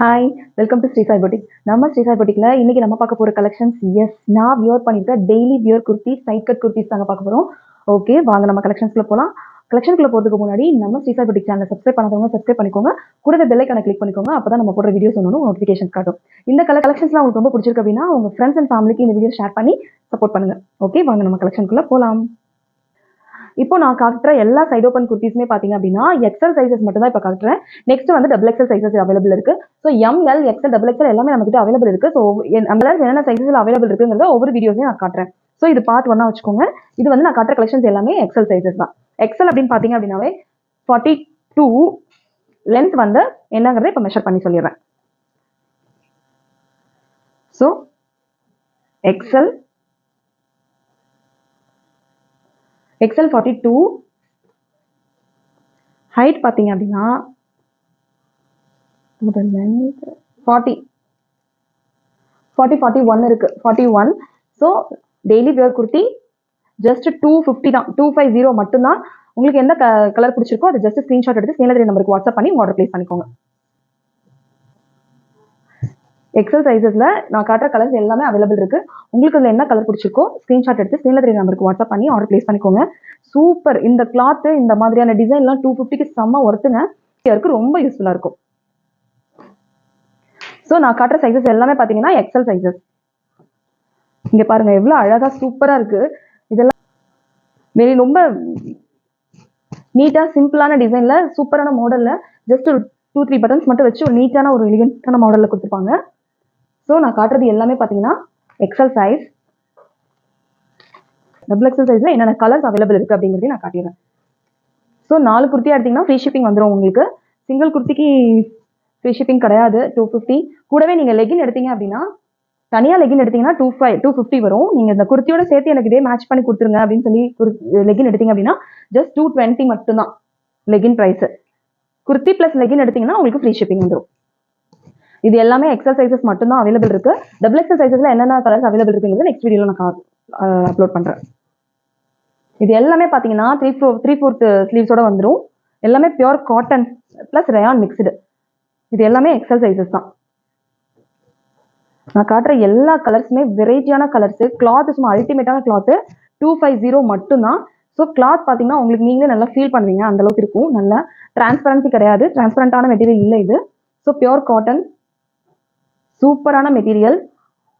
Hi welcome to Sri Sai boutique நம்ம ஸ்ரீசாய் பொட்டிக்கில் இன்றைக்கி நம்ம பார்க்க போகிற கலெக்ஷன்ஸ் எஸ் நான் வியர் பண்ணிருக்க daily wear kurti side cut kurtis தாங்க பார்க்க போகிறோம் ஓகே வாங்க நம்ம கலெக்ஷன்ஸ்க்குள்ளே போகலாம் கலெக்ஷனுக்குள்ள போகிறதுக்கு முன்னாடி நம்ம ஸ்ரீசாய் பொட்டிக் சேனல் சப்ஸ்கிரைப் பண்ணாதவங்க சப்ஸ்கிரைப் பண்ணிக்கோங்க. கூட பெல் ஐக்கனை கிளிக் பண்ணிக்கோங்க அப்பதான் நம்ம போடுற வீடியோஸ் ஒன்று நோட்டிஃபிகேஷன் காட்டும். இந்த கல கலெக்ஷன்ஸ்லாம் உங்களுக்கு ரொம்ப பிடிச்சிருக்கு அப்படின்னா உங்கள் ஃப்ரெண்ட்ஸ் அண்ட் ஃபேமிலிக்கு இந்த வீடியோ ஷேர் பண்ணி சப்போர்ட் பண்ணுங்க. ஓகே வாங்க நம்ம கலெக்ஷனுக்குள்ளே போகலாம் இப்போ நான் காட்டுற எல்லா சைட் ஓப்பன் குர்த்திஸுமே பார்த்தீங்க அப்படின்னா எக்ஸல் சைஸஸ் மட்டும் தான் இப்போ காட்டுறேன். நெக்ஸ்ட் வந்து டபுள் எக்ஸல் சைஸஸ் அவைலபிள் இருக்கு. So M L XL double XL எல்லாமே நம்ம அவைலபிள் இருக்கு. ஸோ நம்மளால என்னென்ன சைஸஸ் அவைலபிள் இருக்குங்கிறத ஒவ்வொரு வீடியோஸையும் நான் காட்டுறேன். ஸோ இது பார்ட் ஒன்னா வச்சுக்கோங்க. இது வந்து நான் காட்டுற கலெக்ஷன்ஸ் எல்லாமே எக்ஸல் சைஸஸ் தான். எக்ஸல் அப்படின்னு பார்த்தீங்க அப்படின்னாவே ஃபார்ட்டி டூ லென்த் வந்து என்னங்கிறத இப்போ மெஷர் பண்ணி சொல்லிடுறேன். So XL XL forty two height பார்த்தீங்க அப்படின்னா ஃபார்ட்டி ஃபார்ட்டி ஃபார்ட்டி ஒன் இருக்குது forty one so daily wear kurti just two fifty தான். டூ ஃபைவ் ஜீரோ மட்டும்தான். உங்களுக்கு எந்த கலர் பிடிச்சிருக்கோ அதை ஜஸ்ட் ஸ்க்ரீன்ஷாட் எடுத்து ஸ்னேலதிரி நம்பருக்கு வாட்ஸ்அப் பண்ணி ஆர்டர் ப்ளேஸ் பண்ணிக்கோங்க. எக்ஸல் சைஸஸில் நான் காட்டுற கலர்ஸ் எல்லாமே அவைலபிள் இருக்குது உங்களுக்கு இதில் என்ன கலர் பிடிச்சிருக்கோ ஸ்க்ரீன்ஷாட் எடுத்து ஸ்னேலதிரி நம்பருக்கு வாட்ஸ்அப் பண்ணி ஆர்டர் ப்ளேஸ் பண்ணிக்கோங்க. சூப்பர் இந்த கிளாத்து இந்த மாதிரியான டிசைன்லாம் டூ ஃபிஃப்டிக்கு செம்ம ஒருத்துங்க இருக்கு ரொம்ப யூஸ்ஃபுல்லாக இருக்கும். ஸோ நான் காட்டுற சைஸஸ் எல்லாமே பார்த்தீங்கன்னா எக்ஸல் சைஸஸ் இங்கே பாருங்கள் எவ்வளோ அழகாக சூப்பராக இருக்குது இதெல்லாம் வெளி ரொம்ப நீட்டாக சிம்பிளான டிசைனில் சூப்பரான மாடலில் ஜஸ்ட் ஒரு டூ த்ரீ பட்டன்ஸ் மட்டும் வச்சு ஒரு நீட்டான ஒரு எலிகண்டான மாடலில் கொடுத்துருப்பாங்க. ஸோ நான் காட்டுறது எல்லாமே பார்த்தீங்கன்னா எக்ஸல் சைஸ் டபுள் எக்ஸல் சைஸில் என்னென்ன கலர்ஸ் அவைலபிள் இருக்குது அப்படிங்கிறதையும் நான் காட்டிடுறேன். ஸோ நாலு குர்த்தியாக எடுத்தீங்கன்னா ஃப்ரீ ஷிப்பிங் வந்துடும் உங்களுக்கு. சிங்கிள் குர்த்திக்கு ஃப்ரீ ஷிப்பிங் கிடையாது டூ ஃபிஃப்டி கூடவே நீங்கள் லெகின் எடுத்தீங்க அப்படின்னா தனியாக லெகின் எடுத்தீங்கன்னா டூ ஃபைவ் டூ ஃபிஃப்டி வரும். நீங்கள் இந்த குர்த்தியோட சேர்த்து எனக்கு இதே மேட்ச் பண்ணி கொடுத்துருங்க அப்படின்னு சொல்லி லெகின் எடுத்தீங்க அப்படின்னா ஜஸ்ட் டூ டுவெண்ட்டி மட்டும்தான் legging price kurti plus legging எடுத்தீங்கன்னா உங்களுக்கு ஃப்ரீ ஷிப்பிங் வந்துடும் இது எல்லாமே எக்ஸல் சைஸஸ் மட்டும்தான் அவைலபிள் இருக்கு. டபுள் எக்ஸல் சைஸஸ்ல என்னென்ன கலர்ஸ் அவைலபிள் இருக்குங்கிறது நெக்ஸ்ட் வீடியோவில் நான் அப்லோட் பண்ணுறேன் இது எல்லாமே பார்த்தீங்கன்னா த்ரீ ஃபோர் த்ரீ ஃபோர்த் ஸ்லீவ்ஸோட வந்துடும் எல்லாமே pure cotton plus rayon mixed இது எல்லாமே எக்ஸல் சைஸஸ் தான். நான் காட்டுற எல்லா கலர்ஸுமே வெரைட்டியான கலர்ஸு கிளாத் சும்மா அல்டிமேட்டான கிளாத்து டூ ஃபைவ் ஜீரோ மட்டும்தான். ஸோ கிளாத் பார்த்தீங்கன்னா உங்களுக்கு நீங்களே நல்லா ஃபீல் பண்ணுவீங்க. அந்த அளவுக்கு இருக்கும். நல்லா டிரான்ஸ்பரன்சி கிடையாது. டிரான்ஸ்பரண்டான மெட்டீரியல் இல்லை இது. ஸோ பியோர் காட்டன் சூப்பரான மெட்டீரியல்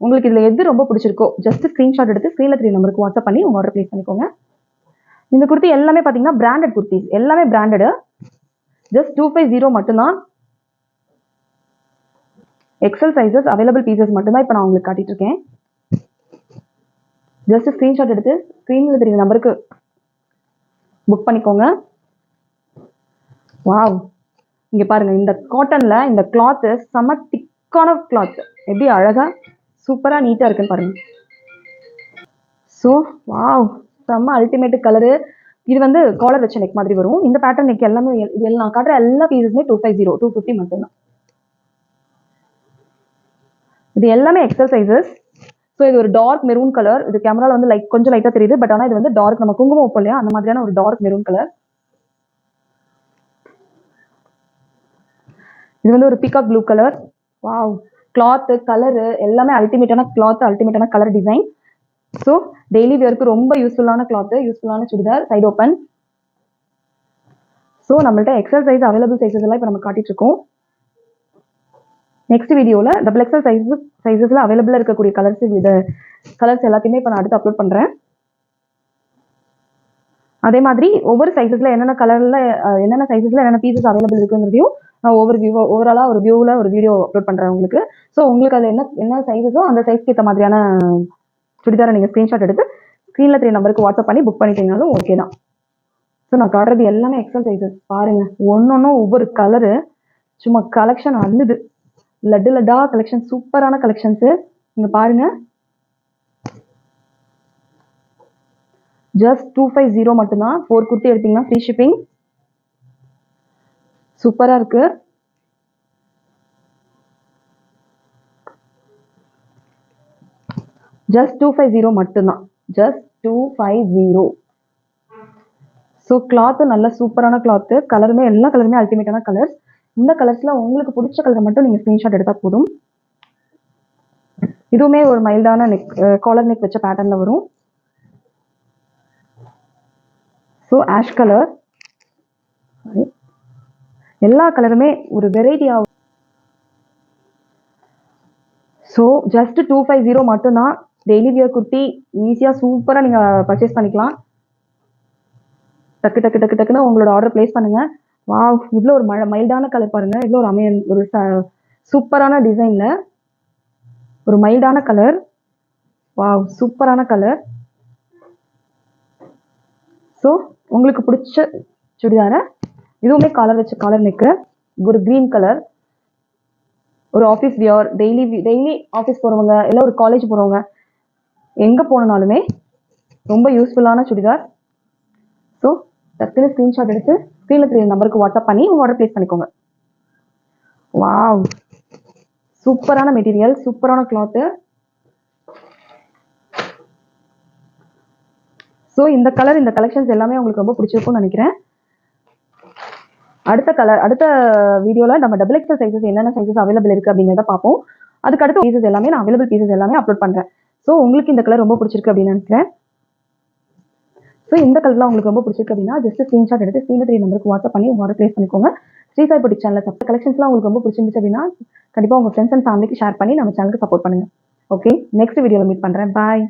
உங்களுக்கு இதில் எது ரொம்ப பிடிச்சிருக்கோ ஜஸ்ட் ஸ்க்ரீன்ஷாட் எடுத்து ஸ்க்ரீனில் த்ரீ நம்பருக்கு வாட்ஸ்அப் பண்ணி உங்கள் ஆர்டர் ப்ளேஸ் பண்ணிக்கோங்க. இந்த குர்த்தி எல்லாமே பார்த்தீங்கன்னா பிராண்டட் குர்த்திஸ். எல்லாமே branded just two five zero மட்டும்தான். எக்ஸல் சைஸஸ் அவைலபிள் பீசஸ் மட்டும்தான் இப்போ நான் உங்களுக்கு காட்டிட்டு இருக்கேன். ஜஸ்ட் ஸ்க்ரீன்ஷாட் எடுத்து ஸ்க்ரீனில் தெரியுற நம்பருக்கு புக் பண்ணிக்கோங்க. வாவ் இங்கே பாருங்கள் இந்த காட்டனில் இந்த கிளாத்து செம திக்கான கிளாத் எப்படி அழகா சூப்பராக நீட்டாக இருக்குன்னு பாருங்கள் ஸோ வாவ் செம்ம அல்டிமேட் கலரு இது வந்து காலர் வச்ச நெக் மாதிரி வரும். இந்த பேட்டர்ன் நெக் எல்லாமே இது எல்லாம் காட்டுற எல்லா பீஸஸுமே two five zero two fifty மட்டும்தான். இது எல்லாமே எக்ஸசைசஸ் ஸோ இது ஒரு டார்க் மெரூன் கலர் இது கேமராவில் வந்து லைக் கொஞ்சம் லைட்டாக தெரியுது. பட் ஆனால் இது வந்து டார்க் நம்ம குங்குமம் வைப்போம் இல்லையா? அந்த மாதிரியான ஒரு டார்க் மெரூன் கலர் இது வந்து ஒரு peacock blue colour wow cloth colour எல்லாமே அல்டிமேட்டான கிளாத் அல்டிமேட்டான கலர் டிசைன் ஸோ டெய்லி வியருக்கு ரொம்ப யூஸ்ஃபுல்லான கிளாத்து யூஸ்ஃபுல்லான சுடிதார் சைடு ஓப்பன் ஸோ நம்மள்ட்ட எக்ஸல் சைஸ் அவைலபிள் சைஸஸ் எல்லாம் இப்போ நம்ம காட்டிட்டு இருக்கோம். நெக்ஸ்ட் வீடியோவில் டபுள் எக்ஸல் சைஸ் சைஸஸில் அவைலபிளாக இருக்கக்கூடிய கலர்ஸ் இது கலர்ஸ் எல்லாத்தையுமே இப்போ நான் அடுத்து அப்லோட் பண்ணுறேன் அதே மாதிரி ஒவ்வொரு சைஸஸில் என்னென்ன கலரில் என்னென்ன சைஸஸில் என்னென்ன பீசஸ் அவைலபிள் இருக்குங்கிறதையும் நான் ஒவ்வொரு வியூ ஓவராலாக ஒரு வியூவில் ஒரு வீடியோ அப்லோட் பண்ணுறேன் உங்களுக்கு. ஸோ உங்களுக்கு அது என்ன என்ன சைஸஸோ அந்த சைஸ்க்கு ஏற்ற மாதிரியான சுடிதாரை நீங்கள் ஸ்க்ரீன்ஷாட் எடுத்து ஸ்க்ரீனில் த்ரீ நம்பருக்கு வாட்ஸ்அப் பண்ணி புக் பண்ணிட்டீங்கனாலும் ஓகே தான். ஸோ நான் காட்டுறது எல்லாமே எக்ஸல் சைஸஸ் பாருங்கள் ஒன்று ஒன்றும் ஒவ்வொரு கலரு சும்மா கலெக்ஷன் அல்லுது லட்டு லட்டா கலெக்ஷன் சூப்பரான கலெக்ஷன்ஸு நீங்கள் பாருங்கள் ஜஸ்ட் டூ ஃபைவ் ஜீரோ மட்டும்தான். ஃபோர் குர்த்தி எடுத்தீங்கன்னா ஃப்ரீ ஷிப்பிங் சூப்பராக இருக்கு. ஜஸ்ட் டூ ஃபைவ் ஜீரோ மட்டும்தான். Just two five zero so cloth நல்ல சூப்பரான கிளாத்து கலருமே எல்லா கலருமே அல்டிமேட்டான கலர்ஸ் இந்த கலர்ஸில் உங்களுக்கு பிடிச்ச கலரை மட்டும் நீங்கள் ஸ்க்ரீன்ஷாட் எடுத்தால் போதும். இதுவுமே ஒரு மைல்டான நெக் காலர் நெக் வச்ச பேட்டர்னில் வரும். ஸோ ஆஷ் கலர் எல்லா கலருமே ஒரு வெரைட்டியாக so just two five zero மட்டும்தான். டெய்லி வியர் குர்த்தி ஈஸியாக சூப்பராக நீங்கள் பர்ச்சேஸ் பண்ணிக்கலாம். டக்கு டக்கு டக்கு டக்குன்னு உங்களோட ஆர்டர் ப்ளேஸ் பண்ணுங்கள் வா இவ்வளோ ஒரு மழை மைல்டான கலர் பாருங்கள் இவ்வளோ ஒரு அமைய ஒரு சூப்பரான டிசைனில் ஒரு மைல்டான கலர் வாவ் சூப்பரான கலர் ஸோ உங்களுக்கு பிடிச்ச சுடிதாரை இதுவுமே காலர் வச்ச காலர் நெக்கு ஒரு க்ரீன் கலர் ஒரு office wear daily daily office போகிறவங்க இல்லை ஒரு காலேஜ் போகிறவங்க எங்கே போனாலுமே ரொம்ப யூஸ்ஃபுல்லான சுடிதார். ஸோ டக்குன்னு ஸ்க்ரீன்ஷாட் எடுத்து ஸ்க்ரீனில் தெரிய நம்பருக்கு வாட்ஸ்அப் பண்ணி உங்கள் ஆர்டர் ப்ளேஸ் பண்ணிக்கோங்க. வாவ் சூப்பரான மெட்டீரியல் சூப்பரான கிளாத்து ஸோ இந்த கலர் இந்த கலெக்ஷன்ஸ் எல்லாமே உங்களுக்கு ரொம்ப பிடிச்சிருக்கும்னு நினைக்கிறேன். அடுத்த கலர் அடுத்த வீடியோவில் நம்ம டபுள் எக்ஸல் சைஸஸ் என்னென்ன சைஸஸ் அவைலபிள் இருக்குது அப்படிங்கிறத பார்ப்போம். அதுக்கு அடுத்த பீசஸ் எல்லாமே நான் அவைலபிள் பீசஸ் எல்லாமே அப்லோட் பண்ணுறேன் ஸோ உங்களுக்கு இந்த கலர் ரொம்ப பிடிச்சிருக்கு அப்படின்னு நினைக்கிறேன். ஸோ இந்த கலர்லாம் உங்களுக்கு ரொம்ப பிடிச்சிருக்கு அப்படின்னா ஜஸ்ட் ஸ்க்ரீன்ஷாட் எடுத்து ஸ்க்ரீன் த்ரீ நம்பருக்கு வாட்ஸ்அப் பண்ணி உங்களோட ஆர்டர் ப்ளேஸ் பண்ணிக்கோங்க ஸ்ரீ சாய் பொட்டிக் சேனலில் சப்ஸ்ட் கலெக்ஷன்ஸ்லாம் உங்களுக்கு ரொம்ப பிடிச்சிருந்துச்சு அப்படின்னா கண்டிப்பாக உங்கள் ஃப்ரெண்ட்ஸ் அண்ட் ஃபேமிலிக்கு ஷேர் பண்ணி நம்ம சேனலுக்கு சப்போர்ட் பண்ணுங்கள் ஓகே நெக்ஸ்ட் வீடியோவில் மீட் பண்ணுறேன் பாய்